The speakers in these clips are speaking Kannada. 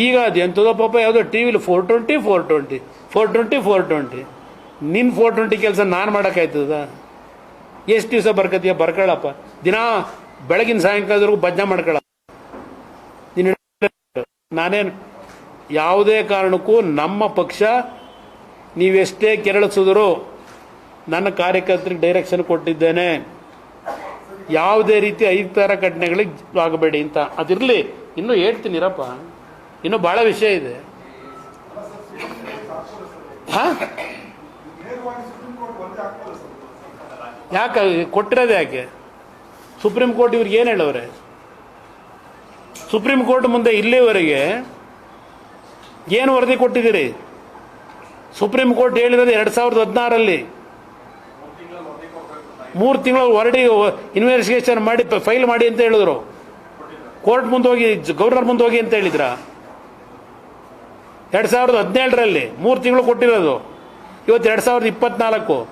ಈಗ ಅದು ಎಂಥದೋ ಪಾಪ ಯಾವುದೋ ಟಿ ವಿಲಿ four twenty four twenty four twenty four twenty ನಿನ್ನ ಫೋರ್ ಟ್ವೆಂಟಿ ಕೆಲಸ ನಾನು ಮಾಡೋಕ್ಕಾಯ್ತದ? ಎಷ್ಟು ದಿವಸ ಬರ್ಕತ್ತೀಯ? ಬರ್ಕೊಳ್ಳಪ್ಪ ದಿನ ಬೆಳಗಿನ ಸಾಯಂಕಾಲದವರೆಗೂ ಭಜನೆ ಮಾಡ್ಕೊಳ್ಳ ನೀನು ನಾನೇನು, ಯಾವುದೇ ಕಾರಣಕ್ಕೂ ನಮ್ಮ ಪಕ್ಷ ನೀವೆಷ್ಟೇ ಕೆರಳಿಸಿದ್ರು ನನ್ನ ಕಾರ್ಯಕರ್ತರಿಗೆ ಡೈರೆಕ್ಷನ್ ಕೊಟ್ಟಿದ್ದೇನೆ. ಯಾವುದೇ ರೀತಿ ಐದು ಥರ ಘಟನೆಗಳಿಗೆ ಆಗಬೇಡಿ ಅಂತ. ಅದಿರಲಿ, ಇನ್ನೂ ಹೇಳ್ತೀನಿ, ಇರಪ್ಪ. ಇನ್ನೂ ಭಾಳ ವಿಷಯ ಇದೆ. ಹಾ? ಯಾಕೆ, ಕೊಟ್ಟಿರೋದು ಯಾಕೆ? ಸುಪ್ರೀಂ ಕೋರ್ಟ್ ಇವ್ರಿಗೆ ಏನು ಹೇಳವ್ರೆ? ಸುಪ್ರೀಂ ಕೋರ್ಟ್ ಮುಂದೆ ಇಲ್ಲಿವರೆಗೆ ಏನು ವರದಿ ಕೊಟ್ಟಿದ್ದೀರಿ? ಸುಪ್ರೀಂ ಕೋರ್ಟ್ ಹೇಳಿರೋದು ಎರಡು ಸಾವಿರದ ಹದಿನಾರಲ್ಲಿ. ಮೂರು ತಿಂಗಳು ಹೊರಡಿ ಇನ್ವೆಸ್ಟಿಗೇಷನ್ ಮಾಡಿ, ಫೈಲ್ ಮಾಡಿ ಅಂತ ಹೇಳಿದ್ರು. ಕೋರ್ಟ್ ಮುಂದೆ ಹೋಗಿ, ಗವರ್ನರ್ ಮುಂದೆ ಹೋಗಿ ಅಂತ ಹೇಳಿದ್ರ? ಎರಡು ಸಾವಿರದ ಹದಿನೇಳರಲ್ಲಿ ಮೂರು ತಿಂಗಳು ಕೊಟ್ಟಿರೋದು. ಇವತ್ತು ಎರಡು ಸಾವಿರದ ಇಪ್ಪತ್ನಾಲ್ಕು.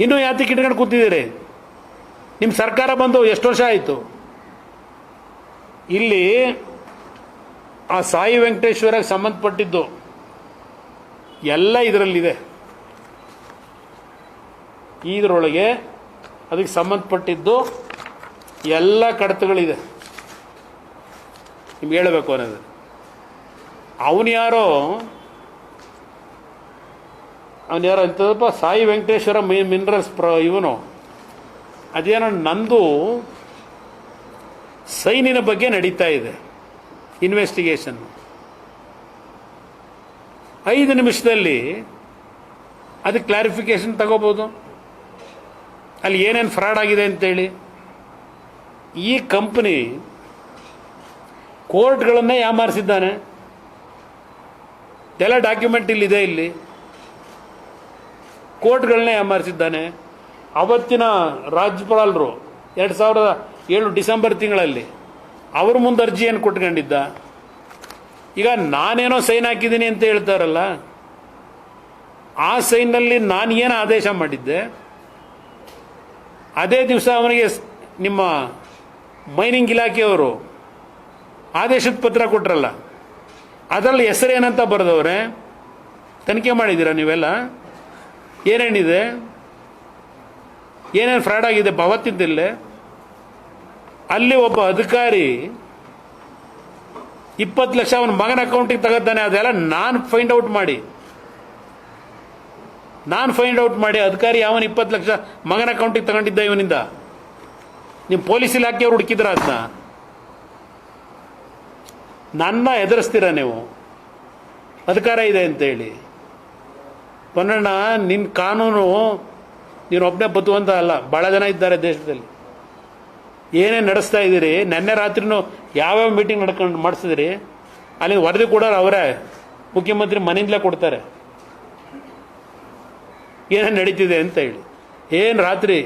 ಇನ್ನೂ ಯಾತಕ್ಕೆ ಇಟ್ಕೊಂಡು ಕೂತಿದ್ದೀರಿ? ನಿಮ್ಮ ಸರ್ಕಾರ ಬಂದು ಎಷ್ಟು ವರ್ಷ ಆಯಿತು? ಇಲ್ಲಿ ಆ ಸಾಯಿ ವೆಂಕಟೇಶ್ವರಕ್ಕೆ ಸಂಬಂಧಪಟ್ಟಿದ್ದು ಎಲ್ಲ ಇದರಲ್ಲಿದೆ. ಇದರೊಳಗೆ ಅದಕ್ಕೆ ಸಂಬಂಧಪಟ್ಟಿದ್ದು ಎಲ್ಲ ಕಡತಗಳಿದೆ. ನಿಮ್ಗೆ ಹೇಳಬೇಕು ಅನ್ನೋದು. ಅವನು ಯಾರೋ ಅವನು ಯಾರೋ ಅಂತದಪ್ಪ ಸಾಯಿ ವೆಂಕಟೇಶ್ವರ ಮಿ ಮಿನರಲ್ಸ್ ಪ್ರ, ಇವನು. ಅದೇನೋ ನಂದು ಸೈನಿನ ಬಗ್ಗೆ ನಡೀತಾ ಇದೆ ಇನ್ವೆಸ್ಟಿಗೇಷನ್ ಐದು ನಿಮಿಷದಲ್ಲಿ ಅದಕ್ಕೆ ಕ್ಲಾರಿಫಿಕೇಶನ್ ತಗೋಬೋದು. ಅಲ್ಲಿ ಏನೇನು ಫ್ರಾಡ್ ಆಗಿದೆ ಅಂತೇಳಿ. ಈ ಕಂಪನಿ ಕೋರ್ಟ್ಗಳನ್ನೇ ಯಾಮಾರಿಸಿದ್ದಾನೆ? ಎಲ್ಲ ಡಾಕ್ಯುಮೆಂಟ್ ಇಲ್ಲಿದೆ ಇಲ್ಲಿ. ಕೋರ್ಟ್ಗಳನ್ನೇ ಯಾಮಾರಿಸಿದ್ದಾನೆ. ಅವತ್ತಿನ ರಾಜ್ಯಪಾಲರು ಎರಡು ಸಾವಿರದ ಏಳು ಡಿಸೆಂಬರ್ ತಿಂಗಳಲ್ಲಿ ಅವ್ರ ಮುಂದೆ ಅರ್ಜಿಯನ್ನು ಕೊಟ್ಕೊಂಡಿದ್ದ. ಈಗ ನಾನೇನೋ ಸೈನ್ ಹಾಕಿದ್ದೀನಿ ಅಂತ ಹೇಳ್ತಾರಲ್ಲ, ಆ ಸೈನ್ನಲ್ಲಿ ನಾನು ಏನು ಆದೇಶ ಮಾಡಿದ್ದೆ? ಅದೇ ದಿವಸ ಅವನಿಗೆ ನಿಮ್ಮ ಮೈನಿಂಗ್ ಇಲಾಖೆಯವರು ಆದೇಶದ ಪತ್ರ ಕೊಟ್ರಲ್ಲ. ಅದರಲ್ಲಿ ಹೆಸರೇನಂತ ಬರೆದವ್ರೆ, ತನಿಖೆ ಮಾಡಿದ್ದೀರಾ ನೀವೆಲ್ಲ? ಏನೇನಿದೆ? ಏನೇನು ಫ್ರಾಡ್ ಆಗಿದೆ? ಅವತ್ತಿದ್ದಿಲ್ಲೇ ಅಲ್ಲಿ ಒಬ್ಬ ಅಧಿಕಾರಿ ಇಪ್ಪತ್ತು ಲಕ್ಷ ಅವನ ಮಗನ ಅಕೌಂಟಿಗೆ ತಗೋತಾನೆ ಅದೆಲ್ಲ ನಾನು ಫೈಂಡ್ ಔಟ್ ಮಾಡಿ. ನಾನು ಫೈಂಡ್ ಔಟ್ ಮಾಡಿ, ಅಧಿಕಾರಿ ಯಾವನು ಇಪ್ಪತ್ತು ಲಕ್ಷ ಮಗನ ಅಕೌಂಟಿಗೆ ತಗೊಂಡಿದ್ದ ಇವನಿಂದ? ನಿಮ್ಮ ಪೊಲೀಸ್ ಇಲಾಖೆಯವ್ರು ಹುಡುಕಿದ್ರ ಅದನ್ನ ನನ್ನ ಎದುರಿಸ್ತೀರ ನೀವು? ಅಧಿಕಾರ ಇದೆ ಅಂತೇಳಿ. ಪೊನ್ನಣ್ಣ ನಿನ್ನ ಕಾನೂನು ನೀನು ಒಬ್ಬನೇ ಬದುವಂತ ಅಲ್ಲ ಭಾಳ ಜನ ಇದ್ದಾರೆ ದೇಶದಲ್ಲಿ. ಏನೇ ನಡೆಸ್ತಾ ಇದ್ದೀರಿ, ನಿನ್ನೆ ರಾತ್ರಿನೂ ಯಾವ್ಯಾವ ಮೀಟಿಂಗ್ ನಡ್ಕೊಂಡು ಮಾಡಿಸಿದ್ರಿ? ಅಲ್ಲಿ ವರದಿ ಕೂಡ ಅವರೇ, ಮುಖ್ಯಮಂತ್ರಿ ಮನೆಯಿಂದಲೇ ಕೊಡ್ತಾರೆ. ಏನೇನು ನಡೀತಿದೆ ಅಂತ ಹೇಳಿ. ಏನು ರಾತ್ರಿ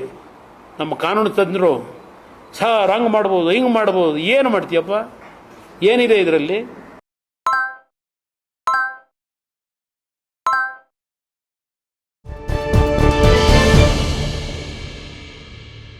ನಮ್ಮ ಕಾನೂನು ತಜ್ಞರು, ಸರ್, ಹಂಗೆ ಮಾಡ್ಬೋದು, ಹಿಂಗೆ ಮಾಡ್ಬೋದು, ಏನು ಮಾಡ್ತೀಯಪ್ಪ? ಏನಿದೆ ಇದರಲ್ಲಿ?